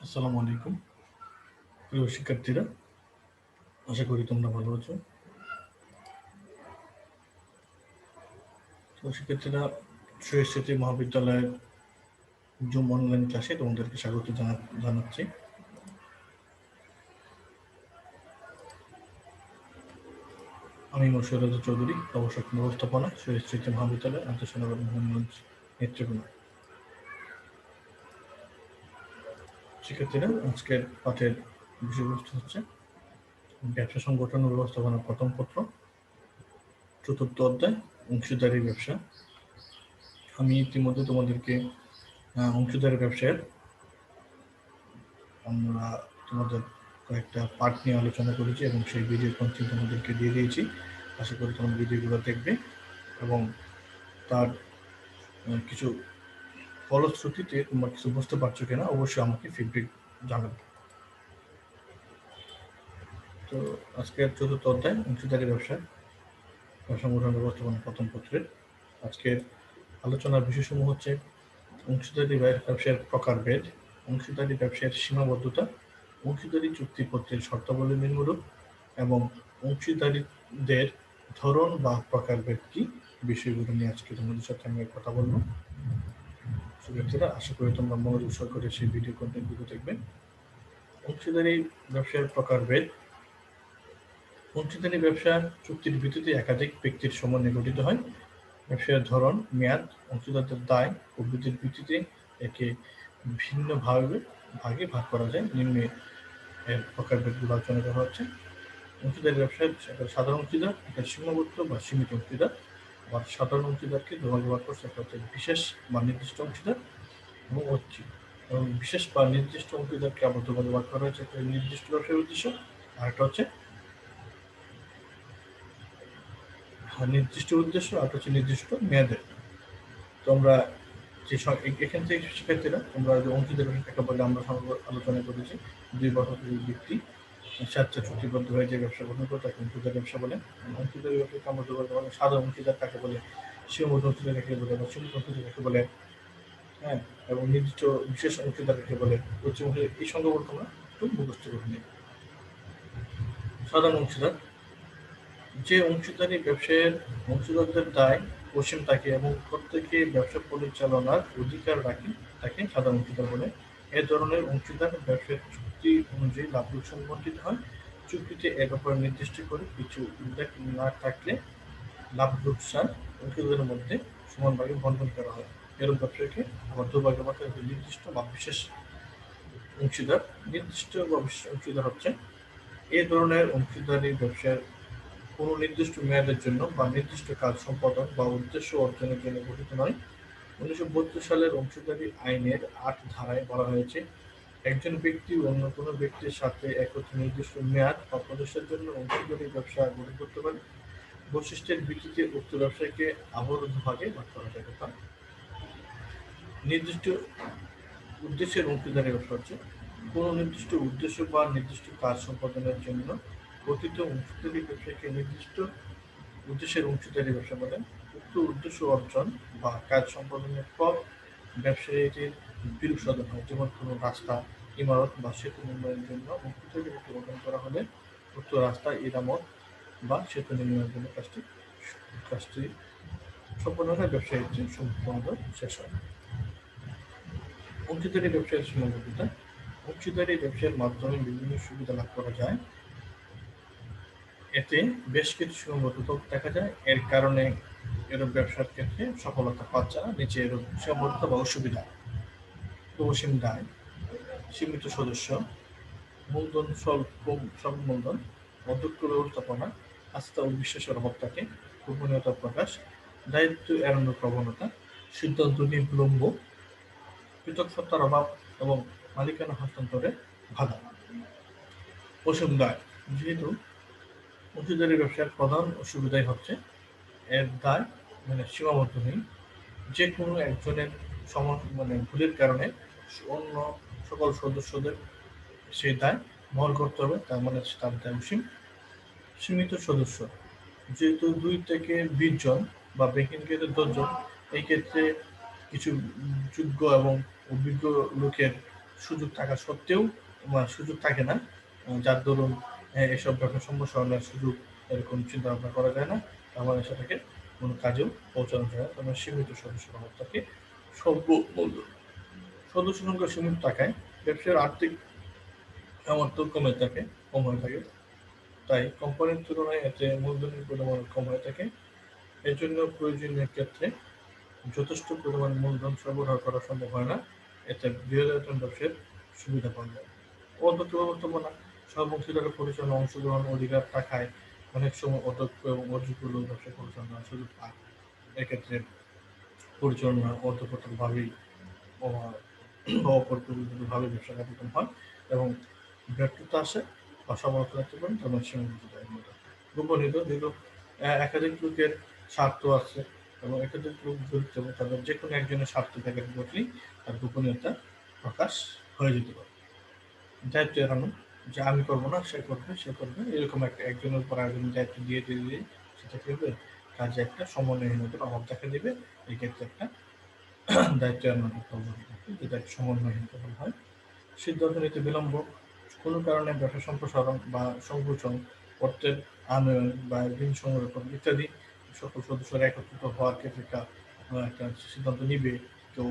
আসসালামু আলাইকুম। প্রিয় শিক্ষার্থীরা, আশা করি তোমরা ভালো আছো। তো শিক্ষার্থীরা সুস্থিতি মহাবিদ্যালয়ের জুম অনলাইন ক্লাসে তোমাদেরকে স্বাগত জানা- জানাচ্ছি। আমি মশিউর চৌধুরী প্রভাষক ব্যবস্থাপনা সুস্থিতি মহাবিদ্যালয় আন্তঃসনগর মোহাম্মদগঞ্জ নেত্রকোনা শিক্ষার্থীরা আজকের পাঠের বিষয়বস্তু হচ্ছে ব্যবসা সংগঠন ও ব্যবস্থাপনা প্রথম পত্র, চতুর্থ অধ্যায়, অংশীদারি ব্যবসা। আমি ইতিমধ্যে তোমাদেরকে অংশীদারি ব্যবসায়ের আমরা তোমাদের কয়েকটা পার্ট নিয়ে আলোচনা করেছি এবং সেই ভিডিও কন্টেন্ট তোমাদেরকে দিয়ে দিয়েছি। আশা করি তোমরা ভিডিওগুলো দেখবে এবং তার কিছু ফলশ্রুতিতে তোমরা কিছু বুঝতে পারছ কিনা, অবশ্যই আমাকে ফিডব্যাক জানাবে। তো আজকের চতুর্থ অধ্যায়, অংশীদারি ব্যবসা, সংগঠন ব্যবস্থাপনা প্রথম পত্রের আজকের আলোচনার বিষয়সমূহ হচ্ছে অংশীদারি ব্যবসার প্রকারভেদ, অংশীদারি ব্যবসার সীমাবদ্ধতা, অংশীদারি চুক্তিপত্রের শর্তাবলী নিম্নরূপ এবং অংশীদারিদের ধরন বা প্রকারভেদ কি, বিষয়গুলো নিয়ে আজকে তোমাদের সাথে আমি কথা বলব। শিক্ষার্থীরা আশা করি তোমরা মনোযোগ সহকারে সেই ভিডিও কন্টেন্টগুলো দেখবে। অংশীদারি ব্যবসার প্রকারভেদ অংশীদারি ব্যবসা চুক্তির ভিত্তিতে একাধিক ব্যক্তির সমন্বয়ে গঠিত হয়। ব্যবসার ধরন, মেয়াদ, অংশীদারদের দায় প্রভৃতির ভিত্তিতে একে ভিন্ন ভাবে ভাগে ভাগ করা যায়। নিম্নে এর প্রকারভেদগুলো আলোচনা করা হচ্ছে। অংশীদারি ব্যবসায় সাধারণ অংশীদার একটা সীমাবদ্ধ বা সীমিত অংশীদার। আবার সাধারণ অংশীদারকে ভাগ করছে একটা হচ্ছে বিশেষ বা নির্দিষ্ট অংশীদার এবং ঐচ্ছিক এবং বিশেষ বা নির্দিষ্ট অংশীদারকে আবার ভাগ করা হয়েছে একটা নির্দিষ্ট ব্যবসার উদ্দেশ্য আর একটা হচ্ছে হ্যাঁ, নির্দিষ্ট উদ্দেশ্য আর হচ্ছে নির্দিষ্ট মেয়াদের। তো আমরা যে এখান থেকে শিক্ষার্থীরা তোমরা যে অংশীদার কাকে বলে আমরা আলোচনা করেছি দুই বছর ব্যক্তি স্বেচ্ছা চুক্তিবদ্ধ হয়ে যে ব্যবসা গ্রহণ করে তাকে অংশীদার ব্যবসা বলে। অংশীদার ব্যবসাকে আমরা বলতে পারি সাধারণ অংশীদার কাকে বলে সীমাবদ্ধ অংশীদার কাকে বলে বা সীমিত অংশীদার কাকে বলে হ্যাঁ? এবং নির্দিষ্ট বিশেষ অংশীদার কাকে বলে। উচ্চ অংশীদার এই সংখ্যাগুলো তোমরা একটু মুখস্থ করে নিই। সাধারণ অংশীদার। যে অংশীদারি ব্যবসায়ের অংশীদারদের দায়, পশ্চিম থাকে এবং প্রত্যেকে ব্যবসা পরিচালনার অধিকার রাখে, তাকে সাধারণ অংশীদার বলে। এ ধরনের অংশীদার ব্যবসার চুক্তি অনুযায়ী লাভ লোকসান বন্টিত হয় চুক্তিতে এ ব্যাপারে নির্দিষ্ট করে কিছু উল্লেখ না থাকলে লাভ লোকসান অংশীদারের মধ্যে সমান ভাগে বন্টন করা হয়। এরূপ ব্যবসাকে আবার দুভাগে ভাগ করা নির্দিষ্ট বা বিশেষ অংশীদার, নির্দিষ্ট বা বিশেষ অংশীদার হচ্ছে এ ধরনের অংশীদারি ব্যবসার কোনো নির্দিষ্ট মেয়াদের জন্য বা নির্দিষ্ট কাজ সম্পাদন বা উদ্দেশ্য অর্জনের জন্য গঠিত নয়। উনিশশো সালের অংশীদারি আইনের আট ধারায় বলা হয়েছে একজন ব্যক্তি অন্য কোনো ব্যক্তির সাথে একত্রে নির্দিষ্ট মেয়াদ বা প্রদেশের জন্য অংশীদারি ব্যবসা গঠন করতে পারে। বৈশিষ্ট্যের ভিত্তিতে উক্ত ব্যবসাকে আবদ্ধ ভাগে ভাগ করা যায়। কথা নির্দিষ্ট উদ্দেশ্যের অংশীদারি ব্যবসা হচ্ছে কোনো নির্দিষ্ট উদ্দেশ্য বা নির্দিষ্ট কাজ সম্পাদনের জন্য গঠিত অংশীদারি ব্যবসাকে নির্দিষ্ট উদ্দেশ্যের অংশীদারি ব্যবসা বলে। উক্ত উদ্দেশ্য অর্জন বা কাজ সম্পাদনের পর ব্যবসায়ীটির বিল সাধন হয়। যেমন কোনো রাস্তা, ইমারত বা সেতু নির্মাণের জন্য অংশীদারি ব্যবসা গঠন করা হলে উক্ত রাস্তা ইরামত বা সেতু নির্মাণের জন্য কাজটি কাজটি সম্পন্ন হয় ব্যবসায়ীটির সম্পূর্ণ শেষ হয়। অংশীদারি ব্যবসায়ের সীমাবদ্ধতা অংশীদারি ব্যবসার মাধ্যমে বিভিন্ন সুবিধা লাভ করা যায়। এতে বেশ কিছু সীমাবদ্ধতা দেখা যায়। এর কারণে এরূপ ব্যবসার ক্ষেত্রে সফলতা পাচ্ছে না নিচে এরূপ সীমাবদ্ধতা বা অসুবিধা। অসীম দায় সীমিত সদস্য, মূলধন স্বল্প মূলধন অধ্যক্ষ ব্যবস্থাপনা, আস্থা ও বিশ্বাসের অভাব থাকে, গোপনীয়তা প্রকাশ, দায়িত্ব এড়ানোর প্রবণতা, সিদ্ধান্ত বিলম্ব পৃথক সত্তার অভাব এবং মালিকানা হস্তান্তরে বাধা। অসীম দায় যেহেতু অংশীদারি ব্যবসার প্রধান অসুবিধাই হচ্ছে, এর দায় মানে সীমাবদ্ধ নেই যে কোনো একজনের সমান মানে ভুলের কারণে অন্য সকল সদস্যদের সেই দায় বহন করতে হবে তার মানে তার দায় সীমিত সদস্য। যেহেতু দুই থেকে বিশ জন বা ব্যাংকিং ক্ষেত্রে দশজন এই ক্ষেত্রে কিছু যোগ্য এবং অভিজ্ঞ লোকের সুযোগ থাকা সত্ত্বেও সুযোগ থাকে না। যার দরুন আহ, এসব ব্যবসা সম্প্রসারণের সুযোগ এরকম চিন্তা ভাবনা করা যায় না। তাহলে সেটাকে কোনো কাজেও পৌঁছানো যায় না। তবে সীমিত সদস্য থাকে স্বল্প মূল্য সদস্য সংখ্যা সীমিত থাকায় ব্যবসার আর্থিক সামর্থ্য কমে থাকে, কম হয়ে থাকে। তাই কোম্পানির তুলনায় এতে মূলধনের পরিমাণ কম হয়ে থাকে। এর জন্য প্রয়োজনীয় ক্ষেত্রে যথেষ্ট পরিমাণ মূলধন সরবরাহ করা সম্ভব হয় না। এতে বৃহদায়তন ব্যবসার সুবিধা পাওয়া যায়। অধ্যক্ষ ব্যবস্থাপনা সব অংশীদারের পরিচালনা, অংশগ্রহণ অধিকার থাকায় অনেক সময় অধ্যক্ষ এবং অযোগ্য ব্যবসা পরিচালনার সুযোগ পায়। এক্ষেত্রে পরিচালনা অধ্যক্ষতাভাবেই অপরিকল্পিতভাবে ব্যবসা কার্যক্রম হয় এবং ব্যর্থতা আসে অসমাপ্ত রাখতে পারেন তেমন সীমাবদ্ধতা গোপনীয়তা দীর্ঘ একাধিক লোকের স্বার্থ আছে এবং একাধিক লোক জড়িত, এবং তাদের যে কোনো একজনের স্বার্থ থাকে ঘটলেই তার গোপনীয়তা প্রকাশ হয়ে যেতে পারে। দায়িত্ব এড়ানো, যে আমি করব না, সে করবে সে করবে, এরকম একটা একজনের উপর আরেকজন দায়িত্ব দিয়ে দিয়ে দিয়ে সেটা হবে কাজে একটা সমন্বয়হীনতার অভাব দেখা দেবে। এই ক্ষেত্রে একটা দায়িত্ব যেটা একটা বলা হয়। সিদ্ধান্ত নিতে বিলম্ব। কোনো কারণে ব্যবসা সম্প্রসারণ বা সংকোচন, অর্থের আনয়ন বা ঋণ সংরক্ষণ ইত্যাদি সকল সদস্যরা একত্রিত হওয়ার ক্ষেত্রে একটা একটা সিদ্ধান্ত নিবে। কেউ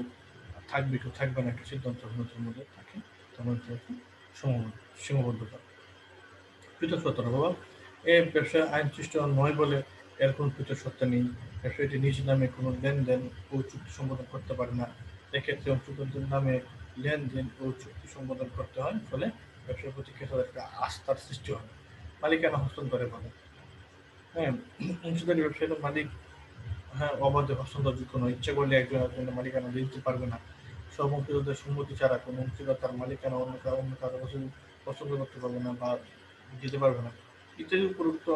থাকবে কেউ থাকবে না, একটা সিদ্ধান্ত মধ্যে থাকে তখন সীমাবদ্ধতা। পৃথকসত্তার অভাব এই ব্যবসা আইন সৃষ্ট নয় বলে এর কোনো সত্য নেই। ব্যবসায়ীটি নিজ নামে কোনো লেনদেন ও চুক্তি সম্পাদন করতে পারে না এক্ষেত্রে অংশগ্রহণের নামে লেনদেন ও চুক্তি সম্পাদন করতে হয়, ফলে ব্যবসার প্রতি ক্রেতাদের একটা আস্থার সৃষ্টি হয়। মালিকানা হস্তান্তরে ফলে হ্যাঁ অংশীদারি ব্যবসায়ীর মালিক হ্যাঁ অবাধে হস্তান্তরযোগ্য নয়। ইচ্ছা করলে একজন একজনের মালিকানা দিতে পারবে না। সব অংশীদারদের সম্মতি ছাড়া কোনো অংশীদার তার মালিকানা অন্য কারও অন্য কারও কাছে পছন্দ করতে পারবে না বা দিতে পারবে না। ইত্যাদি উপরোক্ত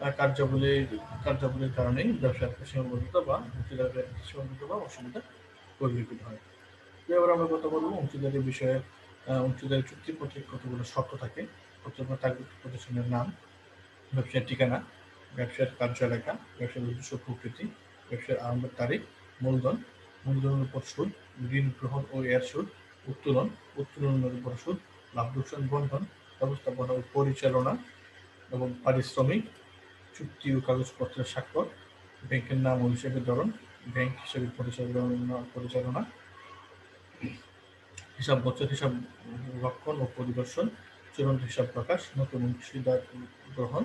কার্যাবলীর কার্যাবলীর কারণেই ব্যবসার সীমাবদ্ধতা বা অংশীদারের সীমাবদ্ধতা বা অসুবিধা পরিলক্ষিত হয়। এবার আমরা কথা বলব অংশীদারের বিষয়ে। অংশীদারের চুক্তিপত্রে কতগুলো শর্ত থাকে প্রথমে থাকবে প্রতিষ্ঠানের নাম, ব্যবসার ঠিকানা, ব্যবসার কার্য এলাকা ব্যবসার উদ্দেশ্য প্রকৃতি, ব্যবসার আরম্ভের তারিখ, মূলধন, মূলধনের উপর সুদ, ঋণ, গ্রহণ ও এর সুদ, উত্তোলন, উত্তোলনের উপর সুদ, লাভ, লোকসান, বন্ধন, ব্যবস্থাপনা ও পরিচালনা এবং পারিশ্রমিক চুক্তি ও কাগজপত্রের স্বাক্ষর, ব্যাংকের নাম ও হিসেবে ধরন, ব্যাংক হিসেবে পরিচালনা পরিচালনা, হিসাব বছর, হিসাব রক্ষণ ও পরিদর্শন, চূড়ান্ত হিসাব প্রকাশ, নতুন অংশীদার গ্রহণ,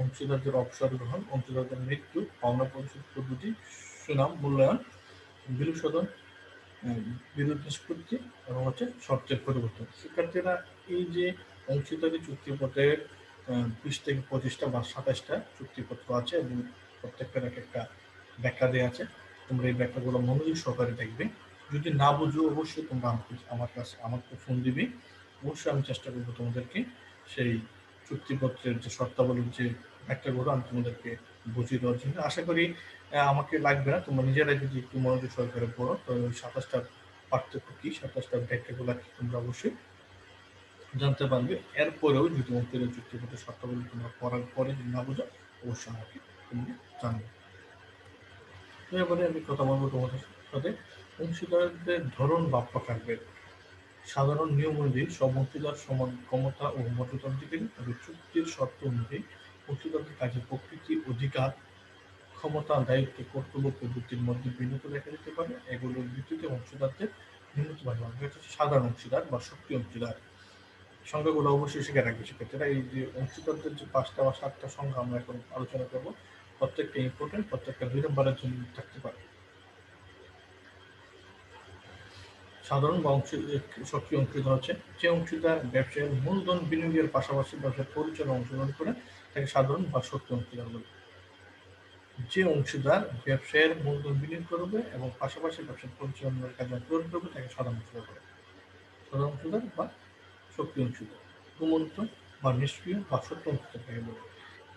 অংশীদারদের অবসর গ্রহণ, অংশীদারদের মৃত্যু, পাওনা পরিশোধ পদ্ধতি, সুনাম, মূল্যায়ন বিরোধ সদন বিরোধ নিষ্পত্তি এবং হচ্ছে শর্তের পরিবর্তন। শিক্ষার্থীরা এই যে অংশীদারি চুক্তিপত্রের বিশ থেকে পঁচিশটা বা সাতাশটা চুক্তিপত্র আছে এবং প্রত্যেকটার এক একটা ব্যাখ্যা দেওয়া আছে। তোমরা এই ব্যাখ্যাগুলো মনোযোগ সহকারে দেখবে। যদি না বুঝো, অবশ্যই তোমরা আমাকে, আমার কাছে, আমাকে ফোন দিবে। অবশ্যই আমি চেষ্টা করব তোমাদেরকে সেই চুক্তিপত্রের যে শর্তাবলীর যে ব্যাখ্যাগুলো আমি তোমাদেরকে বুঝিয়ে দেওয়ার জন্য। আশা করি আমাকে লাগবে না। তোমরা নিজেরাই যদি একটু মনোযোগ সহকারে পড়ো, তো ওই সাতাশটার পার্থক্য কী? সাতাশটা ব্যাখ্যাগুলো তোমরা অবশ্যই জানতে পারবে। এরপরেও যদি অঙ্কের চুক্তিপত্রের শর্তাবলী তোমরা পড়ার পরে না বুঝো, অবশ্যই আমাকে তোমরা জানবে। এবারে আমি কথা বলব তোমাদের সাথে। অংশীদারদের ধরন বা প্রকারভেদ। সাধারণ নিয়ম অনুযায়ী সব অংশীদার সমান ক্ষমতা ও মর্যাদাধিকারী তবে চুক্তির শর্ত অনুযায়ী অংশীদারদের কাজের প্রকৃতি অধিকার, ক্ষমতা, দায়িত্ব, কর্তব্য প্রবৃত্তির মধ্যে ভিন্নতা দেখা যেতে পারে। এগুলোর ভিত্তিতে অংশীদারদের ভিন্নতা ভাগ সাধারণ অংশীদার বা শক্তি অংশীদার। সংখ্যাগুলো অবশ্যই শিখে রাখবে সেক্ষেত্রে এই যে অংশীদারদের যে পাঁচটা বা সাতটা সংখ্যা আমরা এখন আলোচনা করব, প্রত্যেকটা ইম্পর্টেন্ট প্রত্যেকটা দুই নম্বরের জন্য থাকতে পারে। সাধারণ বা অংশ সক্রিয় অংশীদার হচ্ছে যে অংশীদার ব্যবসায়ের মূলধন বিনিয়োগের পাশাপাশি ব্যবসার পরিচালনা অংশগ্রহণ করে, তাকে সাধারণ বা সক্রিয় অংশীদার বলে। যে অংশীদার ব্যবসায়ের মূলধন বিনিয়োগ করবে এবং পাশাপাশি ব্যবসার পরিচালনার কাজে অংশগ্রহণ করবে, তাকে সাধারণ অংশীদার বলে। সাধারণ অংশীদার বা সক্রিয় অংশীদার। কুমন্ত বা নিষ্ক্রিয় বা সত্য অংশীদার তাকে বলে।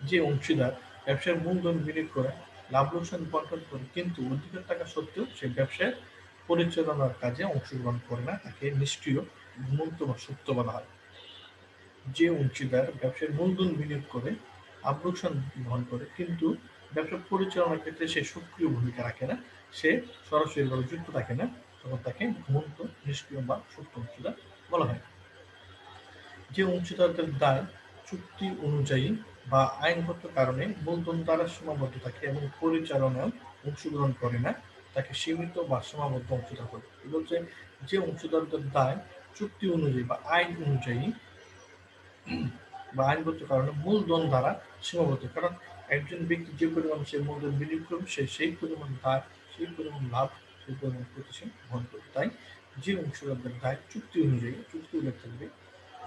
যে অংশীদার ব্যবসায় মূলধন বিনিয়োগ করে, লাভ লোকসান বন্টন করে, কিন্তু অধিকার টাকা সত্ত্বেও সে ব্যবসায় পরিচালনার কাজে অংশগ্রহণ করে না, তাকে নিষ্ক্রিয়, ঘুমন্ত বা সুপ্ত বলা হয়। যে অংশীদার ব্যবসার মূলধন বিনিয়োগ করে লোকসান বহন করে, কিন্তু ব্যবসা পরিচালনার ক্ষেত্রে সে সক্রিয় ভূমিকা রাখে না, সে সরাসরিভাবে যুক্ত থাকে না, তখন তাকে ঘুমন্ত, নিষ্ক্রিয় বা সুপ্ত অংশীদার বলা হয়। যে অংশীদারদের দায় চুক্তি অনুযায়ী বা আইনগত কারণে মূলধন দ্বারা সীমাবদ্ধ থাকে এবং পরিচালনায় অংশগ্রহণ করে না, তাকে সীমিত বা সীমাবদ্ধ অংশীদার করে। বলছে যে অংশীদারদের দায় চুক্তি অনুযায়ী বা আইন অনুযায়ী বা আইনগত কারণে মূলধন দ্বারা সীমাবদ্ধ। কারণ একজন ব্যক্তি যে পরিমাণ সে মূলধন বিনিয়োগ করবে, সে সেই পরিমাণ দায়, সেই পরিমাণ লাভ, সেই পরিমাণ প্রতিষ্ঠান বহন করবে। তাই যে অংশীদারদের দায় চুক্তি অনুযায়ী, চুক্তি উল্লেখ থাকবে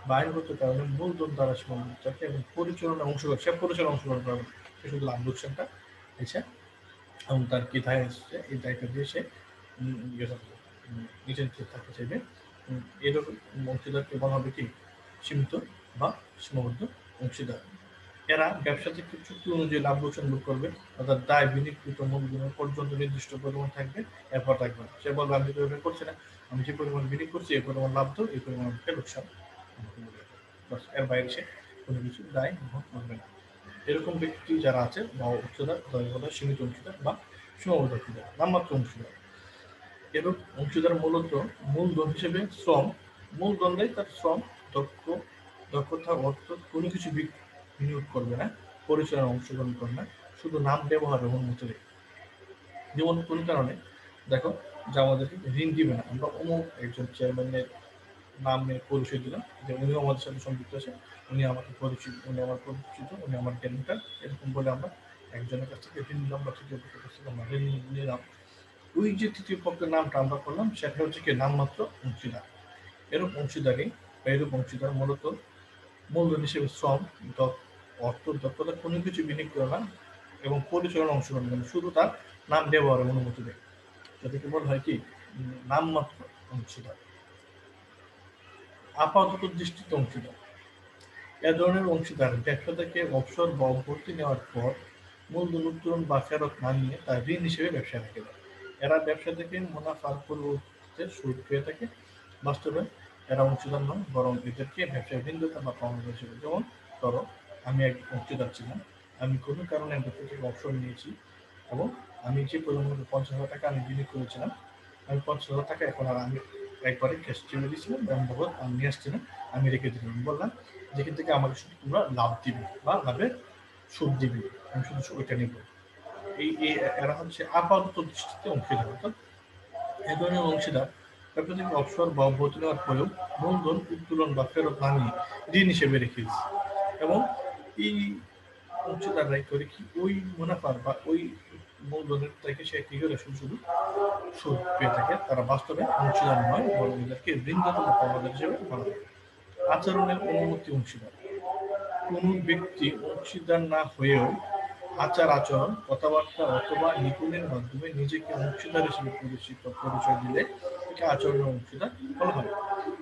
বা আইনগত কারণে মূলধন দ্বারা সীমাবদ্ধ এবং পরিচালনা অংশগ্রহণ সে পরিচালনা অংশগ্রহণ করবে সে শুধু লাভ লোকসানটা এসে এবং তার কি দায় এসেছে এই দায়টা দিয়ে সে নিজের থাকতে চাইবে এরকম অংশীদারকে বলা হবে কি? সীমিত বা সীমাবদ্ধ অংশীদার। এরা ব্যবসা থেকে চুক্তি অনুযায়ী লাভ লোকসান ভোগ করবে, অর্থাৎ দায় বিনিকৃত মূলধনের পর্যন্ত নির্দিষ্ট পরিমাণ থাকবে, এরপর থাকবে সে বলবে, আমি এটা করছি না, আমি যে পরিমাণ বিনিয়োগ করছি এই পরিমাণ লাভ তো এই পরিমাণ আমাকে লোকসান এর বাইরে সে কোনো কিছু দায় না এরকম ব্যক্তি যারা আছে, বা সীমিত অংশীদার, বা সীমাবদ্ধ অংশীদার, নামমাত্র অংশীদার। অংশীদার মূলত হিসেবে শ্রম তার শ্রম, দক্ষ, দক্ষতা, অর্থ, কোনো কিছু বিনিয়োগ করবে না পরিচালনা অংশগ্রহণ করবে না, শুধু নাম, ব্যবহার অনুমতি দেয় যেমন কোন কারণে, দেখো, যে আমাদেরকে ঋণ দিবে না, আমরা অমুক একজন চেয়ারম্যানের নামে পরিচয় দিলাম। যে উনিও আমাদের সাথে সংযুক্ত আছে উনি আমাকে পরিচিত, উনি আমার পরিচিত, উনি আমার গ্যারেন্টার এরকম বলে আমরা একজনের কাছ থেকে ঋণ নিলাম বা তৃতীয় পক্ষের কাছ থেকে আমরা ঋণ নিলাম। ওই যে তৃতীয় পক্ষের নামটা আমরা করলাম, সেটা হচ্ছে কি নামমাত্র অংশীদার। এরূপ অংশীদারি বা এরূপ অংশীদার মূলত মূলধন হিসেবে শ্রম অর্থ দক্ষতা কোনো কিছু বিনিয়োগ করে না এবং পরিচালনা অংশগ্রহণ করে শুধু তার নাম, ব্যবহারের অনুমতি দেয়। যাদেরকে বলা হয় কি? নামমাত্র অংশীদার। আপাতত দৃষ্টিতে অংশীদার। এ ধরনের অংশীদার ব্যবসা থেকে অবসর বা অভ্যর্তি নেওয়ার পর মূলধন উত্তোলন বা ফেরত না নিয়ে তার ঋণ হিসেবে ব্যবসা রেখে। দেয় এরা ব্যবসা থেকে মুনাফার পূর্ববর্তীতে সুদ পেয়ে থাকে। বাস্তবে এরা অংশীদার নয়, বরং এদেরকে ব্যবসায় ঋণদাতা বা পাওনা হিসেবে যেমন ধরো, আমি এক অংশীদার ছিলাম, আমি কোনো কারণে ব্যবসা থেকে অবসর নিয়েছি এবং আমি যে পরিমাণ পঞ্চাশ হাজার টাকা আমি বিনিয়োগ করেছিলাম, আমি পঞ্চাশ হাজার টাকা এখন আর আমি একবারে ক্যাশ চলে এবং বহুত আমি নিয়ে আসছি না আমি রেখে দিলাম। বললাম যেখান থেকে আমাকে শুধু তোমরা লাভ দিবে বা লাভের সুদ দিবে। আমি শুধু ওইটা নিব। এই এরা হচ্ছে আপাতত দৃষ্টিতে অংশীদার। অর্থাৎ এ ধরনের অংশীদার থেকে অবসর বা অব্যাহতি নেওয়ার পরেও মূলধন উত্তোলন বা ফেরত না নিয়ে ঋণ হিসেবে রেখে দিচ্ছে এবং এই অংশীদাররাই করে কি? ওই মুনাফার বা ওই মূলধনের থেকে সে কি করে শুধু সুদ পেয়ে থাকে। তারা বাস্তবে অংশীদার নয়, বরং এদেরকে ঋণদাতা বা পাওনাদার হিসেবে বলা হয়। আচরণের অনুমতি অংশীদার। কোন ব্যক্তি অংশীদার না হয়েও আচার আচরণ, কথাবার্তা অথবা নিপুণের মাধ্যমে নিজেকে অংশীদার হিসেবে পরিচিত পরিচয় দিলে তাকে আচরণের অংশীদার বলা হয়।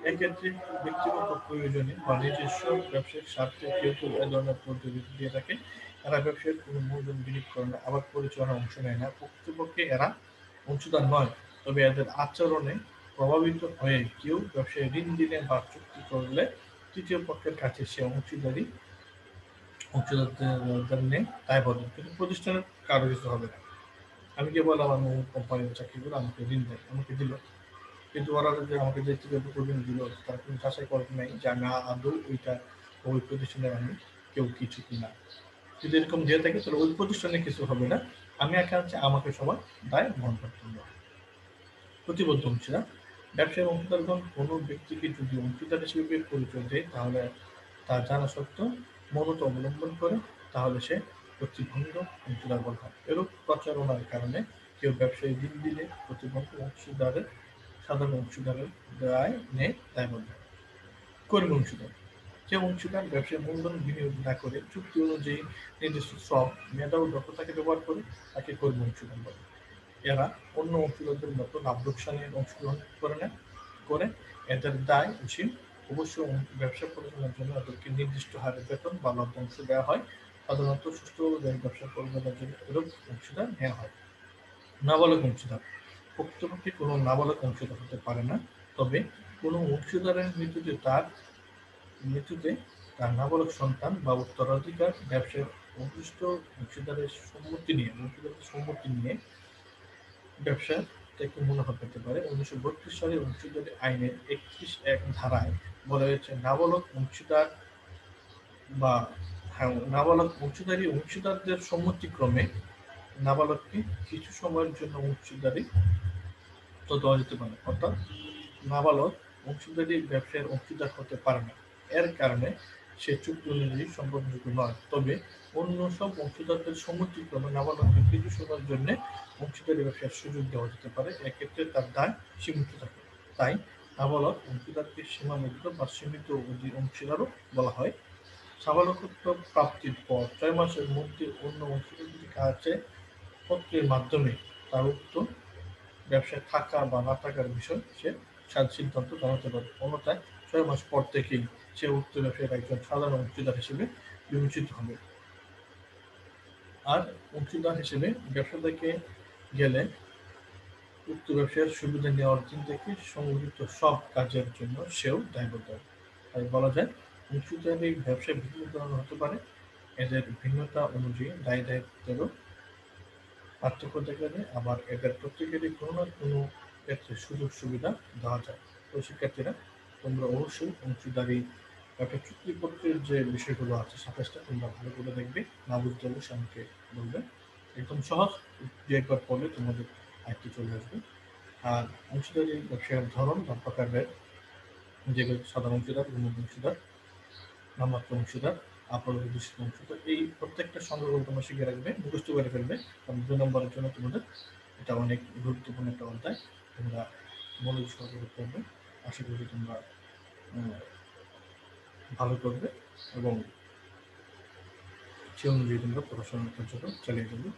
এক্ষেত্রে ব্যক্তিগত প্রয়োজনে বা নিজস্ব ব্যবসায়িক স্বার্থে কেউ কেউ এ ধরনের পদ্ধতি দিয়ে থাকে এরা ব্যবসায়ের কোনো মূলধন বিনিয়োগ করে না আবার পরিচালনা অংশ নেয় না। প্রকৃতপক্ষে এরা অংশীদার নয়, তবে এদের আচরণে প্রভাবিত হয়ে কেউ ব্যবসায় ঋণ দিলে বা চুক্তি করলে তৃতীয় পক্ষের কাছে সে অংশীদারি অংশীদারদের নেই দায়বদ্ধ। কিন্তু প্রতিষ্ঠানের কারও কিছু হবে না। আমি কে বললাম আমি কোম্পানিতে চাকরি করে আমাকে ঋণ দেয়, আমাকে দিল। কিন্তু ওরা যে আমাকে যে তৃতীয় ঋণ দিল, তার কোনো যাচাই করে নাই যে আমি আদৌ ওইটা ওই প্রতিষ্ঠানের আমি কেউ কিছু কিনা। যদি এরকম দিয়ে থাকে, তাহলে ওই প্রতিষ্ঠানে কিছু হবে না। আমি একা হচ্ছে আমাকে সবার দায় বহন করতে হবে। প্রতিবদ্ধ অংশীদার। ব্যবসায়ী অংশীদারগণ, কোনো ব্যক্তিকে যদি অংশীদার হিসেবে পরিচয় দেয় তাহলে তার জানা সত্ত্বেও মনত অবলম্বন করে, তাহলে সে প্রতিবন্ধ অংশীদার বলা হয়। এরূপ প্রচারণার কারণে কেউ ব্যবসায়ী দিন দিলে প্রতিবন্ধ অংশীদারের, সাধারণ অংশীদারের দায় নেই দায়বদ্ধ কর্মী অংশীদার। যে অংশীদার ব্যবসায় মূলধন বিনিয়োগ না করে চুক্তি অনুযায়ী নির্দিষ্ট শ্রম মেধা ও দক্ষতাকে ব্যবহার করে তাকে কর্মী অংশীদার বলে। এরা অন্য অংশীদারদের মতো লাভ লোকসানের অংশগ্রহণ করে না করে। এদের দায় অসীম অবশ্য ব্যবসা পরিচালনার জন্য এদেরকে নির্দিষ্ট হারে বেতন বা লভ্যাংশ দেওয়া হয়। সাধারণত সুষ্ঠুভাবে ব্যবসা পরিচালনার জন্য এরূপ অংশীদার নেওয়া হয়। নাবালক অংশীদার। প্রকৃতপক্ষে কোনো নাবালক অংশীদার হতে পারে না। তবে কোনো অংশীদারের মৃত্যুতে তার মৃত্যুতে তার নাবালক সন্তান বা উত্তরাধিকার ব্যবসায় অদৃষ্ট অংশীদারের সম্মতি নিয়ে অংশীদারের সম্মতি নিয়ে ব্যবসা থেকে মনোভাব পেতে পারে। উনিশশো বত্রিশ সালে অংশীদারি আইনের একত্রিশ এক ধারায় বলা হয়েছে নাবালক অংশীদার বা হ্যাঁ, নাবালক অংশীদারি অংশীদারদের সম্মতিক্রমে নাবালককে কিছু সময়ের জন্য অংশীদারি তো দেওয়া যেতে পারে। অর্থাৎ নাবালক অংশীদারি ব্যবসায়ের অংশীদার হতে পারে না। এর কারণে সে চুক্তি অনুযায়ী সম্পর্কযোগ্য নয়। তবে অন্য সব অংশীদারদের সম্মতিক্রমে নাবালককে কিছু সময়ের জন্য অংশীদারি ব্যবসার সুযোগ দেওয়া যেতে পারে। এক্ষেত্রে তার দায় সীমিত থাকে। তাই নাবালক অংশীদারকে সীমাবদ্ধ বা সীমিত অংশীদারও বলা হয়। সাবালকত্ব প্রাপ্তির পর ছয় মাসের মধ্যে অন্য অংশীদারদের কাছে পত্রের মাধ্যমে তার উক্ত ব্যবসায় থাকা বা না থাকার বিষয়, সে সিদ্ধান্ত জানাতে পারে। অন্যথায় ছয় মাস পর থেকেই সে উক্ত ব্যবসায়ের একজন সাধারণ অংশীদার হিসেবে বিবেচিত হবে। আর অংশীদার হিসেবে ব্যবসা থেকে গেলে উক্ত ব্যবসায়ের সুবিধা নেওয়ার দিন থেকে সংগঠিত সব কাজের জন্য সেও দায়বদ্ধ। তাই বলা যায় অংশীদারি ব্যবসায় বিভিন্ন ধরনের হতে পারে। এদের ভিন্নতা অনুযায়ী দায় দায়িত্বেরও পার্থক্য দেখা যায়। আবার এদের প্রত্যেকেরই কোনো না কোনো ক্ষেত্রে সুযোগ সুবিধা দেওয়া যায়। তো শিক্ষার্থীরা তোমরা অবশ্যই অংশীদারি একটা চুক্তিপত্রের যে বিষয়গুলো আছে সাতাশটা, তোমরা ভালো করে দেখবে। না বুঝতে অবশ্যই আমাকে বলবে। একদম সহজ যে একবার পড়লে তোমাদের আয়ত্তে চলে আসবে। আর অংশীদারি ব্যবসার ধরন বা প্রকারের যেগুলো সাধারণ অংশীদার, উন্নত অংশীদার, নামমাত্র অংশীদার আপরবিশিষ্ট অংশীদার, এই প্রত্যেকটা সংগ্রহ তোমরা শিখে রাখবে, মুখস্থ করে ফেলবে। কারণ দুই নম্বরের জন্য তোমাদের এটা অনেক গুরুত্বপূর্ণ একটা অধ্যায়। তোমরা মনোযোগ সহকারে করতে হবে আশা করি তোমরা ভালো করবে এবং সে অনুযায়ী তোমরা পড়াশোনা কার্যক্রম চালিয়ে যাবে।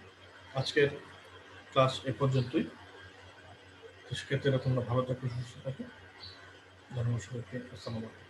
আজকের ক্লাস এ পর্যন্তই। তো সেক্ষেত্রে তোমরা ভালো থাকো, সুস্থ থাকো। ধন্যবাদ সবাইকে। আসসালামু আলাইকুম।